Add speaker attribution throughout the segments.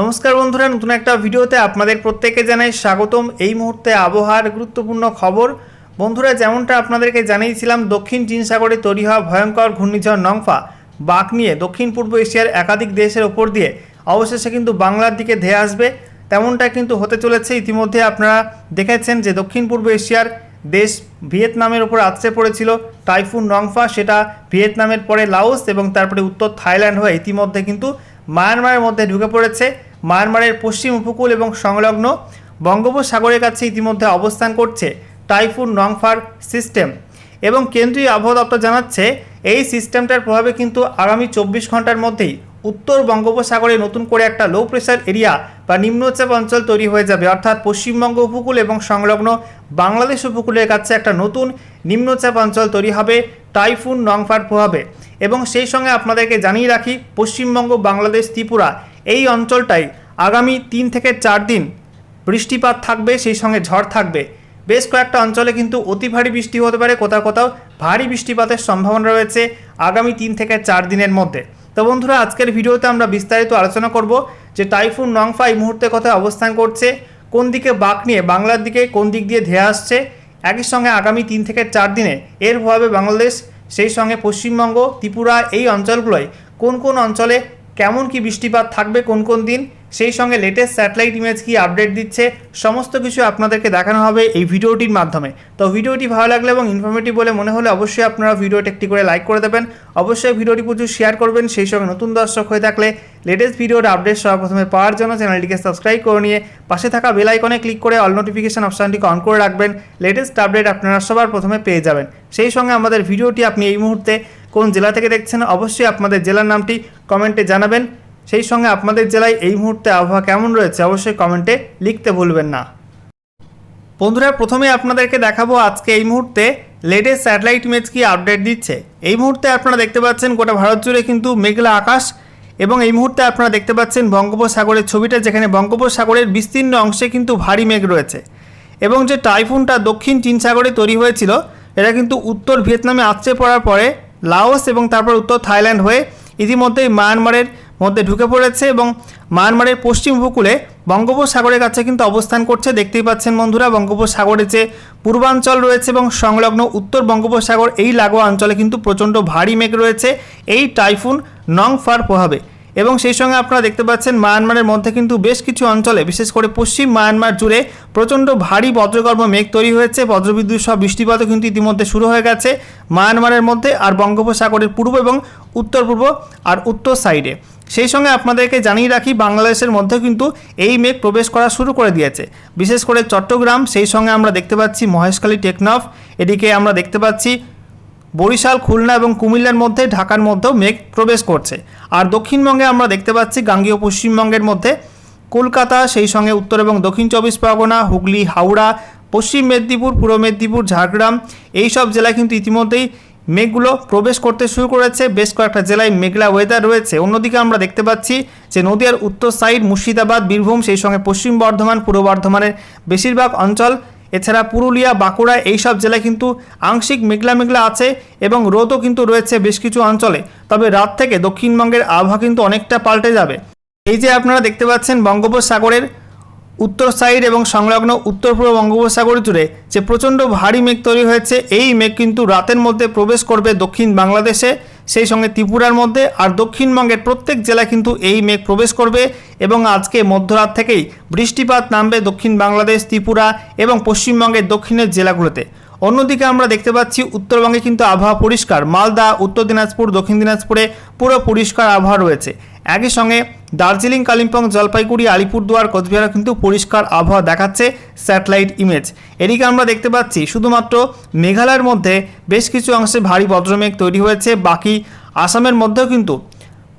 Speaker 1: নমস্কার বন্ধুরা, নতুন একটা ভিডিওতে আপনাদের প্রত্যেককে জানাই স্বাগতম। এই মুহূর্তে আবহাওয়ার গুরুত্বপূর্ণ খবর। বন্ধুরা, যেমনটা আপনাদেরকে জানিয়েছিলাম, দক্ষিণ চীন সাগরে তৈরি হওয়া ভয়ঙ্কর ঘূর্ণিঝড় নংফা বাক নিয়ে দক্ষিণ পূর্ব এশিয়ার একাধিক দেশের ওপর দিয়ে অবশেষে কিন্তু বাংলার দিকে ধেয়ে আসবে। তেমনটা কিন্তু হতে চলেছে। ইতিমধ্যে আপনারা দেখেছেন যে দক্ষিণ পূর্ব এশিয়ার দেশ ভিয়েতনামের ওপর আছড়ে পড়েছিল। টাইফুন নংফা, সেটা ভিয়েতনামের পরে লাওস এবং তারপরে উত্তর থাইল্যান্ড হয়ে ইতিমধ্যে কিন্তু মায়ানমারের মধ্যে ঢুকে পড়েছে। মায়ানমারের পশ্চিম উপকূল এবং সংলগ্ন বঙ্গোপসাগরের কাছে ইতিমধ্যে অবস্থান করছে টাইফুন নংফার সিস্টেম এবং কেন্দ্রীয় আবহাওয়া দপ্তর জানাচ্ছে, এই সিস্টেমটার প্রভাবে কিন্তু আগামী চব্বিশ ঘণ্টার মধ্যেই উত্তর বঙ্গোপসাগরে নতুন করে একটা লো প্রেশার এরিয়া বা নিম্নচাপ অঞ্চল তৈরি হয়ে যাবে। অর্থাৎ পশ্চিমবঙ্গ উপকূল এবং সংলগ্ন বাংলাদেশ উপকূলের কাছে একটা নতুন নিম্নচাপ অঞ্চল তৈরি হবে, টাইফুন, নংফার প্রভাবে। এবং সেই সঙ্গে আপনাদেরকে জানিয়ে রাখি, পশ্চিমবঙ্গ, বাংলাদেশ, ত্রিপুরা এই অঞ্চলটাই আগামী তিন থেকে চার দিন বৃষ্টিপাত থাকবে, সেই সঙ্গে ঝড় থাকবে। বেশ কয়েকটা অঞ্চলে কিন্তু অতি ভারী বৃষ্টি হতে পারে, কোথাও কোথাও ভারী বৃষ্টিপাতের সম্ভাবনা রয়েছে আগামী তিন থেকে চার দিনের মধ্যে। তো বন্ধুরা, আজকের ভিডিওতে আমরা বিস্তারিত আলোচনা করব যে টাইফুন নংফা এই মুহূর্তে কোথায় অবস্থান করছে, কোন দিকে বাঁক নিয়ে বাংলার দিকে কোন দিক দিয়ে ধেয়ে আসছে, একই সঙ্গে আগামী তিন থেকে চার দিনে এর প্রভাবে বাংলাদেশ, সেই সঙ্গে পশ্চিমবঙ্গ, ত্রিপুরা এই অঞ্চলগুলোয় কোন কোন অঞ্চলে কেমন কি বৃষ্টিপাত থাকবে, কোন কোন দিন সেই সঙ্গে লেটেস্ট স্যাটেলাইট ইমেজ কি আপডেট দিচ্ছে, সমস্ত কিছু আপনাদেরকে দেখানো হবে এই ভিডিওটির মাধ্যমে। তো ভিডিওটি ভালো লাগলে এবং ইনফরমেটিভ বলে মনে হলে অবশ্যই আপনারা ভিডিওটি একটি করে লাইক করে দেবেন। অবশ্যই ভিডিওটি প্রচুর শেয়ার করবেন, সেই সঙ্গে নতুন দর্শক হয়ে থাকলে লেটেস্ট ভিডিওর আপডেট সর্বপ্রথমে পাওয়ার জন্য চ্যানেলটিকে সাবস্ক্রাইব করে নিয়ে পাশে থাকা বেল আইকনে ক্লিক করে অল নোটিফিকেশন অপশানটিকে অন করে রাখবেন। লেটেস্ট আপডেট আপনারা সবার প্রথমে পেয়ে যাবেন। সেই সঙ্গে আমাদের ভিডিওটি আপনি এই মুহূর্তে কোন জেলা থেকে দেখছেন, অবশ্যই আপনাদের জেলার নামটি কমেন্টে জানাবেন। সেই সঙ্গে আপনাদের জেলায় এই মুহূর্তে আবহাওয়া কেমন রয়েছে অবশ্যই কমেন্টে লিখতে ভুলবেন না। বন্ধুরা, প্রথমে আপনাদেরকে দেখাবো আজকে এই মুহূর্তে লেটেস্ট স্যাটেলাইট ইমেজ কি আপডেট দিচ্ছে। এই মুহূর্তে আপনারা দেখতে পাচ্ছেন গোটা ভারত জুড়ে কিন্তু মেঘলা আকাশ এবং এই মুহূর্তে আপনারা দেখতে পাচ্ছেন বঙ্গোপসাগরের ছবিটা যেখানে বঙ্গোপসাগরের বিস্তীর্ণ অংশে কিন্তু ভারী মেঘ রয়েছে এবং যে টাইফুনটা দক্ষিণ চীন সাগরে তৈরি হয়েছিল, এটা কিন্তু উত্তর ভিয়েতনামে আছড়ে পড়ার পরে লাওস এবং তারপর উত্তর থাইল্যান্ড হয়ে ইতিমধ্যেই মায়ানমারের মধ্যে ঢুকে পড়েছে এবং মায়ানমারের পশ্চিম উপকূলে বঙ্গোপসাগরের কাছে কিন্তু অবস্থান করছে। দেখতেই পাচ্ছেন বন্ধুরা বঙ্গোপসাগরের যে পূর্বাঞ্চল রয়েছে এবং সংলগ্ন উত্তর বঙ্গোপসাগর, এই লাগোয়া অঞ্চলে কিন্তু প্রচণ্ড ভারী মেঘ রয়েছে। এই টাইফুন নংফার প্রভাবে। এবং সেই সঙ্গে আপনারা দেখতে পাচ্ছেন মায়ানমারের মধ্যে কিন্তু বেশ কিছু অঞ্চলে, বিশেষ করে পশ্চিম মায়ানমার জুড়ে প্রচণ্ড ভারী বজ্রগর্ভ মেঘ তৈরি হয়েছে। বজ্রবিদ্যুৎ সহ বৃষ্টিপাতও কিন্তু ইতিমধ্যে শুরু হয়ে গেছে মায়ানমারের মধ্যে আর বঙ্গোপসাগরের পূর্ব এবং উত্তর পূর্ব আর উত্তর সাইডে। সেই সঙ্গে আপনাদেরকে জানিয়ে রাখি, বাংলাদেশের মধ্যে কিন্তু এই মেঘ প্রবেশ করা শুরু করে দিয়েছে। বিশেষ করে চট্টগ্রাম, সেই সঙ্গে আমরা দেখতে পাচ্ছি মহেশখালী টেকনফ। এদিকে আমরা দেখতে পাচ্ছি বরিশাল, খুলনা এবং কুমিল্লার মধ্যে, ঢাকার মধ্যেও মেঘ প্রবেশ করছে। আর দক্ষিণবঙ্গে আমরা দেখতে পাচ্ছি গাঙ্গীয় পশ্চিমবঙ্গের মধ্যে কলকাতা, সেই সঙ্গে উত্তর এবং দক্ষিণ চব্বিশ পরগনা, হুগলি, হাওড়া, পশ্চিম মেদিনীপুর, পূর্ব মেদিনীপুর, ঝাড়গ্রাম এই সব জেলায় কিন্তু ইতিমধ্যেই মেঘগুলো প্রবেশ করতে শুরু করেছে। বেশ কয়েকটা জেলায় মেঘলা ওয়েদার রয়েছে। অন্যদিকে আমরা দেখতে পাচ্ছি যে নদীয়ার উত্তর সাইড মুর্শিদাবাদ, বীরভূম, সেই সঙ্গে পশ্চিম বর্ধমান, পূর্ব বর্ধমানের বেশিরভাগ অঞ্চল। এছাড়া পুরুলিয়া, বাঁকুড়া এইসব জেলায় কিন্তু আংশিক মেঘলা মেঘলা আছে এবং রোদও কিন্তু রয়েছে বেশ কিছু অঞ্চলে। তবে রাত থেকে দক্ষিণবঙ্গের আবহাওয়া কিন্তু অনেকটা পাল্টে যাবে। এই যে আপনারা দেখতে পাচ্ছেন বঙ্গোপসাগরের উত্তর সাইড এবং সংলগ্ন উত্তর পূর্ব বঙ্গোপসাগর জুড়ে যে প্রচণ্ড ভারী মেঘ তৈরি হয়েছে, এই মেঘ কিন্তু রাতের মধ্যে প্রবেশ করবে দক্ষিণ বাংলাদেশে, সেই সঙ্গে ত্রিপুরার মধ্যে আর দক্ষিণবঙ্গের প্রত্যেক জেলায় কিন্তু এই মেঘ প্রবেশ করবে এবং আজকে মধ্যরাত থেকেই বৃষ্টিপাত নামবে দক্ষিণ বাংলাদেশ, ত্রিপুরা এবং পশ্চিমবঙ্গের দক্ষিণের জেলাগুলোতে। অন্যদিকে আমরা দেখতে পাচ্ছি উত্তরবঙ্গে কিন্তু আবহাওয়া পরিষ্কার। মালদা, উত্তর দিনাজপুর, দক্ষিণ দিনাজপুরে পুরো পরিষ্কার আবহাওয়া রয়েছে। একই সঙ্গে দার্জিলিং, কালিম্পং, জলপাইগুড়ি, আলিপুরদুয়ার, কোচবিহার কিন্তু পরিষ্কার আবহাওয়া দেখাচ্ছে স্যাটেলাইট ইমেজ। এদিকে আমরা দেখতে পাচ্ছি, শুধুমাত্র মেঘালয়ের মধ্যে বেশ কিছু অংশে ভারী বজ্রমেঘ তৈরি হয়েছে। বাকি আসামের মধ্যেও কিন্তু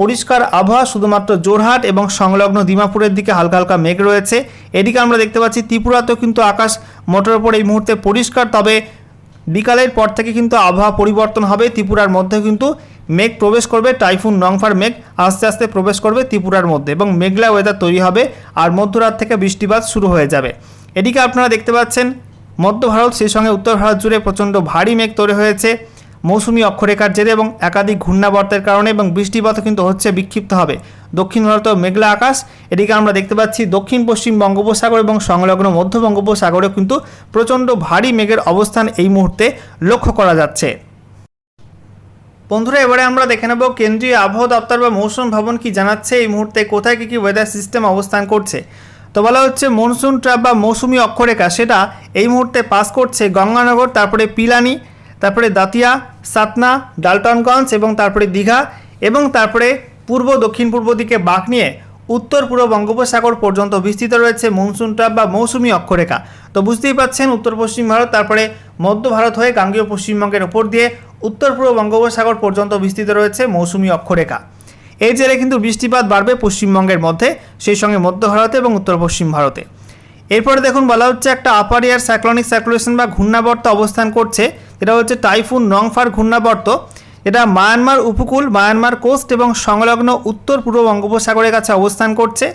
Speaker 1: পরিষ্কার আবহাওয়া, শুধুমাত্র জোরহাট এবং সংলগ্ন দিমাপুরের দিকে হালকা হালকা মেঘ রয়েছে। এদিকে আমরা দেখতে পাচ্ছি, ত্রিপুরাতেও কিন্তু আকাশ মোটর ওপর এই মুহূর্তে পরিষ্কার, তবে বিকালের পর থেকে কিন্তু আবহাওয়া পরিবর্তন হবে। ত্রিপুরার মধ্যে কিন্তু মেঘ প্রবেশ করবে। টাইফুন নংফার মেঘ আস্তে আস্তে প্রবেশ করবে ত্রিপুরার মধ্যে এবং মেঘলা ওয়েদার তৈরি হবে আর মধ্যরাত থেকে বৃষ্টিপাত শুরু হয়ে যাবে। এদিকে আপনারা দেখতে পাচ্ছেন, মধ্য ভারত, সেই সঙ্গে উত্তর ভারত জুড়ে প্রচণ্ড ভারী মেঘ তৈরি হয়েছে। মৌসুমি অক্ষরেখার জেরে এবং একাধিক ঘূর্ণাবর্তের কারণে এবং বৃষ্টিপাতও কিন্তু হচ্ছে বিক্ষিপ্ত হবে। দক্ষিণ ভারত মেঘলা আকাশ, এদিকে আমরা দেখতে পাচ্ছি দক্ষিণ, পশ্চিম বঙ্গোপসাগর এবং সংলগ্ন মধ্য বঙ্গোপসাগরে কিন্তু প্রচণ্ড ভারী মেঘের অবস্থান এই মুহূর্তে লক্ষ্য করা যাচ্ছে। বন্ধুরা, এবারে আমরা দেখে নেব কেন্দ্রীয় আবহাওয়া দপ্তর বা মৌসুম ভবন কি জানাচ্ছে, এই মুহূর্তে কোথায় কী কী ওয়েদার সিস্টেম অবস্থান করছে। তো বলা হচ্ছে মনসুন ট্র্যাপ বা মৌসুমি অক্ষরেখা, সেটা এই মুহূর্তে পাস করছে গঙ্গানগর, তারপরে পিলানি তারপরে দাতিয়া, সাতনা, ডালটনগঞ্জ এবং তারপরে দীঘা এবং তারপরে পূর্ব, দক্ষিণ, পূর্ব দিকে বাঁক নিয়ে উত্তর, পূর্ব বঙ্গোপসাগর পর্যন্ত বিস্তৃত রয়েছে মনসুন ট্র্যাপ বা মৌসুমি অক্ষরেখা। তো বুঝতেই পাচ্ছেন, উত্তর, পশ্চিম ভারত, তারপরে মধ্য ভারত হয়ে গাঙ্গীয় পশ্চিমবঙ্গের ওপর দিয়ে উত্তর, পূর্ব বঙ্গোপসাগর পর্যন্ত বিস্তৃত রয়েছে মৌসুমি অক্ষরেখা। এই জেরে কিন্তু বৃষ্টিপাত বাড়বে পশ্চিমবঙ্গের মধ্যে, সেই সঙ্গে মধ্য ভারতে এবং উত্তর, পশ্চিম ভারতে। এরপরে দেখুন বলা হচ্ছে একটা আপার এয়ার সাইক্লনিক সার্কুলেশন বা ঘূর্ণাবর্ত অবস্থান করছে। যেটা হচ্ছে টাইফুন নংফার ঘূর্ণাবর্ত। এটা মায়ানমার উপকূল, মায়ানমার কোস্ট এবং সংলগ্ন উত্তর পূর্ব বঙ্গোপসাগরের কাছে অবস্থান করছে।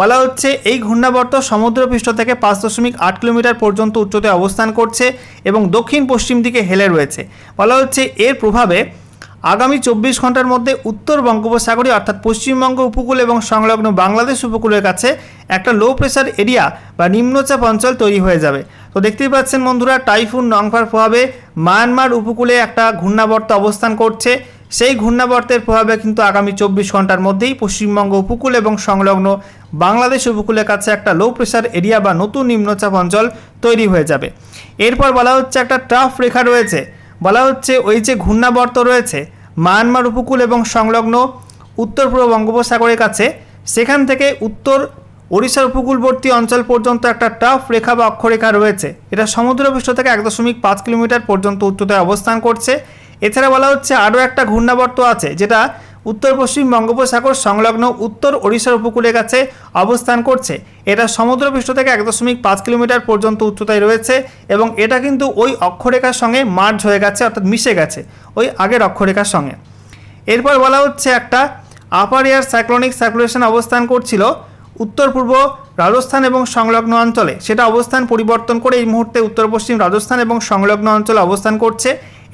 Speaker 1: বলা হচ্ছে এই ঘূর্ণাবর্ত সমুদ্রপৃষ্ঠ থেকে পাঁচ দশমিক আট কিলোমিটার পর্যন্ত উচ্চতায় অবস্থান করছে এবং দক্ষিণ পশ্চিম দিকে হেলে রয়েছে। বলা হচ্ছে এর প্রভাবে আগামী চব্বিশ ঘণ্টার মধ্যে উত্তর বঙ্গোপসাগরে অর্থাৎ পশ্চিমবঙ্গ উপকূল এবং সংলগ্ন বাংলাদেশ উপকূলের কাছে একটা লো প্রেশার এরিয়া বা নিম্নচাপ অঞ্চল তৈরি হয়ে যাবে। তো দেখতেই পাচ্ছেন বন্ধুরা, টাইফুন, নংফার প্রভাবে মায়ানমার উপকূলে একটা ঘূর্ণাবর্ত অবস্থান করছে। সেই ঘূর্ণাবর্তের প্রভাবে কিন্তু আগামী চব্বিশ ঘণ্টার মধ্যেই পশ্চিমবঙ্গ উপকূল এবং সংলগ্ন বাংলাদেশ উপকূলের কাছে একটা লো প্রেশার এরিয়া বা নতুন নিম্নচাপ অঞ্চল তৈরি হয়ে যাবে। এরপর বলা হচ্ছে একটা ট্রাফ রেখা রয়েছে। বলা হচ্ছে ওই যে ঘূর্ণাবর্ত রয়েছে, মায়ানমার উপকূল এবং সংলগ্ন উত্তর পূর্ব বঙ্গোপসাগরের কাছে, সেখান থেকে উত্তর ওড়িশার উপকূলবর্তী অঞ্চল পর্যন্ত একটা টাফ রেখা বা অক্ষরেখা রয়েছে। এটা সমুদ্রপৃষ্ঠ থেকে এক দশমিক পাঁচ কিলোমিটার পর্যন্ত উচ্চতায় অবস্থান করছে। এছাড়া বলা হচ্ছে আরও একটা ঘূর্ণাবর্ত আছে, যেটা উত্তর পশ্চিম বঙ্গোপসাগর সংলগ্ন উত্তর ওড়িশার উপকূলের কাছে অবস্থান করছে। এটা সমুদ্রপৃষ্ঠ থেকে এক দশমিক পাঁচ কিলোমিটার পর্যন্ত উচ্চতায় রয়েছে এবং এটা কিন্তু ওই অক্ষরেখার সঙ্গে মার্জ হয়ে গেছে, অর্থাৎ মিশে গেছে, ওই আগের অক্ষরেখার সঙ্গে। এরপর বলা হচ্ছে একটা আপার এয়ার সাইক্লোনিক সার্কুলেশন অবস্থান করছিল উত্তর পূর্ব রাজস্থান এবং সংলগ্ন অঞ্চলে। সেটা অবস্থান পরিবর্তন করে এই মুহূর্তে উত্তর পশ্চিম রাজস্থান এবং সংলগ্ন অঞ্চলে অবস্থান করছে।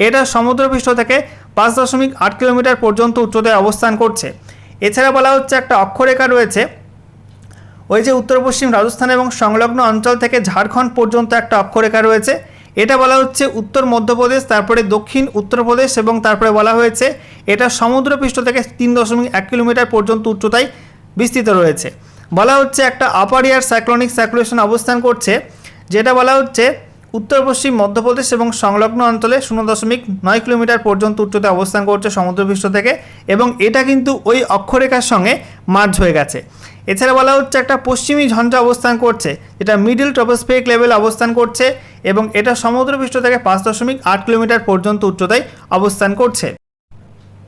Speaker 1: এটা সমুদ্রপৃষ্ঠ থেকে পাঁচ দশমিক আট কিলোমিটার পর্যন্ত উচ্চতায় অবস্থান করছে। এছাড়া বলা হচ্ছে একটা অক্ষরেখা রয়েছে। ওই যে উত্তর, পশ্চিম রাজস্থান এবং সংলগ্ন অঞ্চল থেকে ঝাড়খণ্ড পর্যন্ত একটা অক্ষরেখা রয়েছে। এটা বলা হচ্ছে উত্তর, মধ্যপ্রদেশ, তারপরে দক্ষিণ, উত্তরপ্রদেশ এবং তারপরে বলা হয়েছে এটা সমুদ্রপৃষ্ঠ থেকে তিন দশমিক এক কিলোমিটার পর্যন্ত উচ্চতায় বিস্তৃত রয়েছে। বলা হচ্ছে একটা আপার এয়ার সাইক্লোনিক সার্কুলেশন অবস্থান করছে, যেটা বলা হচ্ছে উত্তর, পশ্চিম, মধ্যপ্রদেশ এবং সংলগ্ন অঞ্চলে শূন্য দশমিক নয় কিলোমিটার পর্যন্ত উচ্চতায় অবস্থান করছে সমুদ্রপৃষ্ঠ থেকে এবং এটা কিন্তু ওই অক্ষরেখার সঙ্গে মার্জ হয়ে গেছে। এছাড়া বলা হচ্ছে একটা পশ্চিমী ঝঞ্ঝা অবস্থান করছে, যেটা মিডিল ট্রপোস্ফেরিক লেভেল অবস্থান করছে এবং এটা সমুদ্রপৃষ্ঠ থেকে পাঁচ দশমিক আট কিলোমিটার পর্যন্ত উচ্চতায় অবস্থান করছে।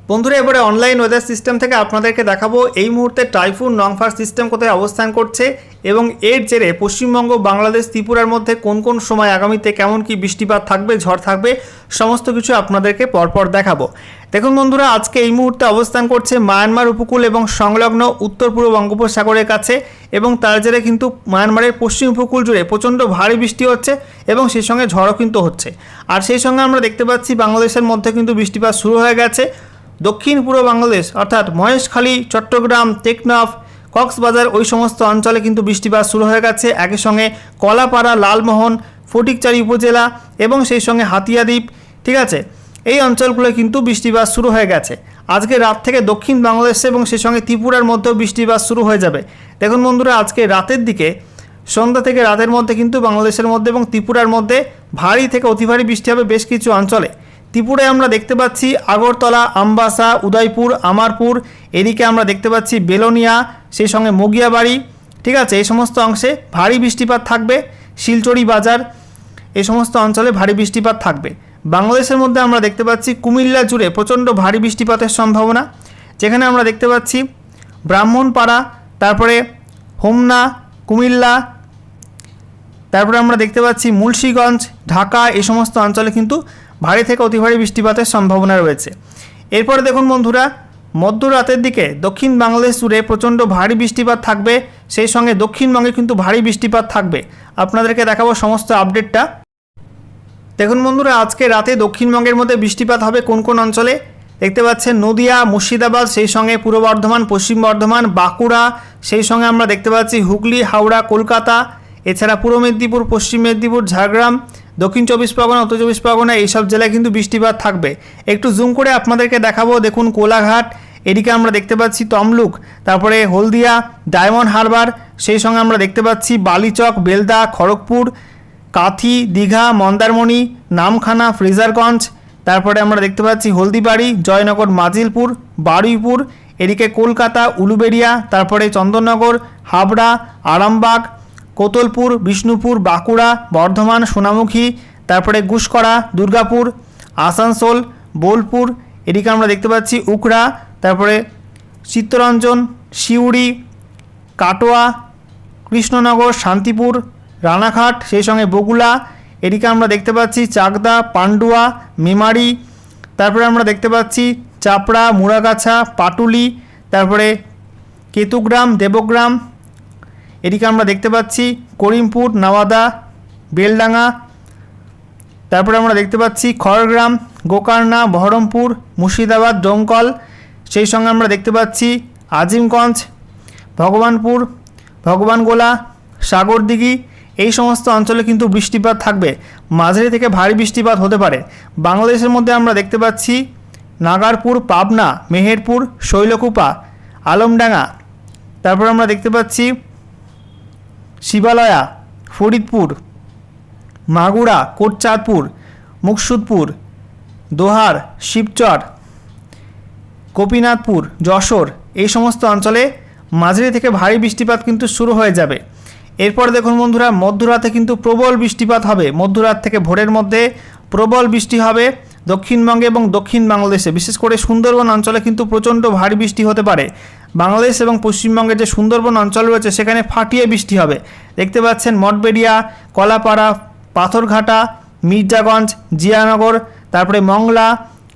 Speaker 1: বন্ধুরা, এবারে অনলাইন ওয়েদার সিস্টেম থেকে আপনাদেরকে দেখাবো এই মুহূর্তে টাইফুন নংফার সিস্টেম কোথায় অবস্থান করছে এবং এর জেরে পশ্চিমবঙ্গ বাংলাদেশ ত্রিপুরার মধ্যে কোন কোন সময় আগামীতে কেমন কি বৃষ্টিপাত থাকবে, ঝড় থাকবে, সমস্ত কিছু আপনাদেরকে পরপর দেখাবো। দেখুন বন্ধুরা, আজকে এই মুহূর্তে অবস্থান করছে মায়ানমার উপকূল এবং সংলগ্ন উত্তর পূর্ব বঙ্গোপসাগরের কাছে এবং তার জেরে কিন্তু মায়ানমারের পশ্চিম উপকূল জুড়ে প্রচণ্ড ভারী বৃষ্টি হচ্ছে এবং সেই সঙ্গে ঝড়ও কিন্তু হচ্ছে। আর সেই সঙ্গে আমরা দেখতে পাচ্ছি বাংলাদেশের মধ্যে কিন্তু বৃষ্টিপাত শুরু হয়ে গেছে। দক্ষিণ পূর্ব বাংলাদেশ, অর্থাৎ মহেশখালী, চট্টগ্রাম, টেকনাফ, কক্সবাজার, ওই সমস্ত অঞ্চলে কিন্তু বৃষ্টিপাত শুরু হয়ে গেছে। একই সঙ্গে কলাপাড়া, লালমোহন, ফটিকচারি উপজেলা এবং সেই সঙ্গে হাতিয়াদ্বীপ, ঠিক আছে? এই অঞ্চলগুলো কিন্তু বৃষ্টিপাত শুরু হয়ে গেছে। আজকে রাত থেকে দক্ষিণ বাংলাদেশে এবং সেই সঙ্গে ত্রিপুরার মধ্যেও বৃষ্টিপাত শুরু হয়ে যাবে। দেখুন বন্ধুরা, আজকে রাতের দিকে, সন্ধ্যা থেকে রাতের মধ্যে কিন্তু বাংলাদেশের মধ্যে এবং ত্রিপুরার মধ্যে ভারী থেকে অতি ভারী বৃষ্টি হবে বেশ কিছু অঞ্চলে। ত্রিপুরায় আমরা দেখতে পাচ্ছি আগরতলা, আমবাসা, উদয়পুর, আমারপুর, এদিকে আমরা দেখতে পাচ্ছি বেলোনিয়া, সেই সঙ্গে মগিয়াবাড়ি, ঠিক আছে? এই সমস্ত অংশে ভারী বৃষ্টিপাত থাকবে। শিলচড়ি বাজার, এই সমস্ত অঞ্চলে ভারী বৃষ্টিপাত থাকবে। বাংলাদেশের মধ্যে আমরা দেখতে পাচ্ছি কুমিল্লা জুড়ে প্রচণ্ড ভারী বৃষ্টিপাতের সম্ভাবনা। যেখানে আমরা দেখতে পাচ্ছি ব্রাহ্মণপাড়া, তারপরে হোমনা, কুমিল্লা, তারপরে আমরা দেখতে পাচ্ছি মুন্সীগঞ্জ, ঢাকা, এই সমস্ত অঞ্চলে কিন্তু ভারী থেকে অতি ভারী বৃষ্টিপাতের সম্ভাবনা রয়েছে। এরপরে দেখুন বন্ধুরা, মধ্যরাতের দিকে দক্ষিণ বাংলাদেশ জুড়ে প্রচণ্ড ভারী বৃষ্টিপাত থাকবে। সেই সঙ্গে দক্ষিণবঙ্গে কিন্তু ভারী বৃষ্টিপাত থাকবে। আপনাদেরকে দেখাবো সমস্ত আপডেটটা। দেখুন বন্ধুরা, আজকে রাতে দক্ষিণবঙ্গের মধ্যে বৃষ্টিপাত হবে কোন কোন অঞ্চলে? দেখতে পাচ্ছেন নদিয়া, মুর্শিদাবাদ, সেই সঙ্গে পূর্ব বর্ধমান, পশ্চিম বর্ধমান, বাঁকুড়া, সেই সঙ্গে আমরা দেখতে পাচ্ছি হুগলি, হাওড়া, কলকাতা, এছাড়া পূর্ব মেদিনীপুর, পশ্চিম মেদিনীপুর, ঝাড়গ্রাম দক্ষিণ চব্বিশ পরগনা, উত্তর চব্বিশ পরগনা, এইসব জেলায় কিন্তু বৃষ্টিপাত থাকবে। একটু জুম করে আপনাদেরকে দেখাবো, দেখুন কোলাঘাট, এদিকে আমরা দেখতে পাচ্ছি তমলুক, তারপরে হলদিয়া, ডায়মন্ড হারবার, সেই সঙ্গে আমরা দেখতে পাচ্ছি বালিচক, বেলদা, খড়গপুর, কাথি, দীঘা, মন্দারমণি, নামখানা, ফ্রেজারগঞ্জ, তারপরে আমরা দেখতে পাচ্ছি হলদিবাড়ি, জয়নগর, মাজিলপুর, বারুইপুর, এদিকে কলকাতা, উলুবেড়িয়া, তারপরে চন্দননগর, হাবড়া, আরামবাগ কোতলপুর, বিষ্ণুপুর, বাঁকুড়া, বর্ধমান, সোনামুখী, তারপরে গুসকরা, দুর্গাপুর, আসানসোল, বোলপুর, এদিকে আমরা দেখতে পাচ্ছি উকড়া, তারপরে চিত্তরঞ্জন, সিউড়ি, কাটোয়া, কৃষ্ণনগর, শান্তিপুর, রানাঘাট, সেই সঙ্গে বগুলা, এদিকে আমরা দেখতে পাচ্ছি চাকদা, পান্ডুয়া, মেমারি, তারপরে আমরা দেখতে পাচ্ছি চাপড়া, মুড়াগাছা, পাটুলি, তারপরে কেতুগ্রাম, দেবগ্রাম এদিকে আমরা দেখতে পাচ্ছি করিমপুর, নাওয়াদা, বেলডাঙ্গা। তারপরে আমরা দেখতে পাচ্ছি খড়গ্রাম গোকর্ণা বহরমপুর, মুর্শিদাবাদ ডোমকল সেই সঙ্গে আমরা দেখতে পাচ্ছি আজিমগঞ্জ, ভগবানপুর, ভগবানগোলা, সাগরদিঘি। এই সমস্ত অঞ্চলে কিন্তু বৃষ্টিপাত থাকবে। মাঝারি থেকে ভারী বৃষ্টিপাত হতে পারে। বাংলাদেশের মধ্যে আমরা দেখতে পাচ্ছি নাগারপুর, পাবনা, মেহেরপুর, শৈলকুপা, আলমডাঙ্গা। তারপর আমরা দেখতে পাচ্ছি শিবালয়া, ফরিদপুর, মাগুরা, কোটচাঁদপুর, মুকসুদপুর, দোহার, শিবচর গোপীনাথপুর যশোর এই সমস্ত অঞ্চলে মাঝারি থেকে ভারী বৃষ্টিপাত কিন্তু শুরু হয়ে যাবে। এরপর দেখুন বন্ধুরা, মধ্যরাতে কিন্তু প্রবল বৃষ্টিপাত হবে। মধ্যরাত থেকে ভোরের মধ্যে প্রবল বৃষ্টি হবে দক্ষিণবঙ্গে এবং দক্ষিণ বাংলাদেশে। বিশেষ করে সুন্দরবন অঞ্চলে কিন্তু প্রচণ্ড ভারী বৃষ্টি হতে পারে। বাংলাদেশ এবং পশ্চিমবঙ্গের যে সুন্দরবন অঞ্চল রয়েছে, সেখানে ফাটিয়ে বৃষ্টি হবে। দেখতে পাচ্ছেন মঠবেড়িয়া, কলাপাড়া, পাথরঘাটা, মির্জাগঞ্জ, জিয়ানগর, তারপরে মংলা,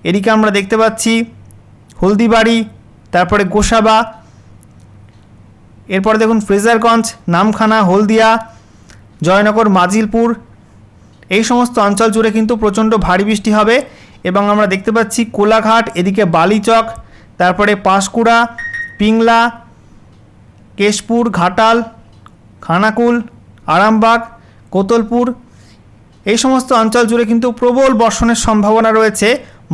Speaker 1: এদিকে আমরা দেখতে পাচ্ছি হলদিবাড়ি, তারপরে গোসাবা, এরপরে দেখুন ফ্রেজারগঞ্জ, নামখানা, হলদিয়া, জয়নগর, মাজিলপুর, এই সমস্ত অঞ্চল জুড়ে কিন্তু প্রচণ্ড ভারী বৃষ্টি হবে। এবং আমরা দেখতে পাচ্ছি কোলাঘাট, এদিকে বালিচক, তারপরে পাঁশকুড়া পিংলা, কেশপুর, ঘাটাল, খানাকুল, আরামবাগ, কোতলপুর, এই সমস্ত অঞ্চল জুড়ে কিন্তু প্রবল বর্ষণের সম্ভাবনা রয়েছে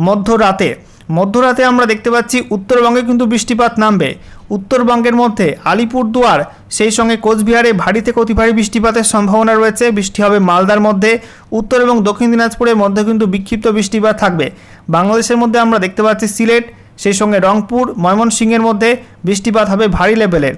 Speaker 1: মধ্যরাতে। মধ্যরাতে আমরা দেখতে পাচ্ছি উত্তরবঙ্গে কিন্তু বৃষ্টিপাত নামবে। উত্তরবঙ্গের মধ্যে আলিপুরদুয়ার, সেই সঙ্গে কোচবিহারে ভারী থেকে অতি ভারী বৃষ্টিপাতের সম্ভাবনা রয়েছে। বৃষ্টি হবে মালদার মধ্যে। উত্তর এবং দক্ষিণ দিনাজপুরের মধ্যে কিন্তু বিক্ষিপ্ত বৃষ্টিপাত থাকবে। বাংলাদেশের মধ্যে আমরা দেখতে পাচ্ছি সিলেট সেই সঙ্গে রংপুর ময়মনসিংহের মধ্যে বৃষ্টিপাত হবে ভারী লেভেলের।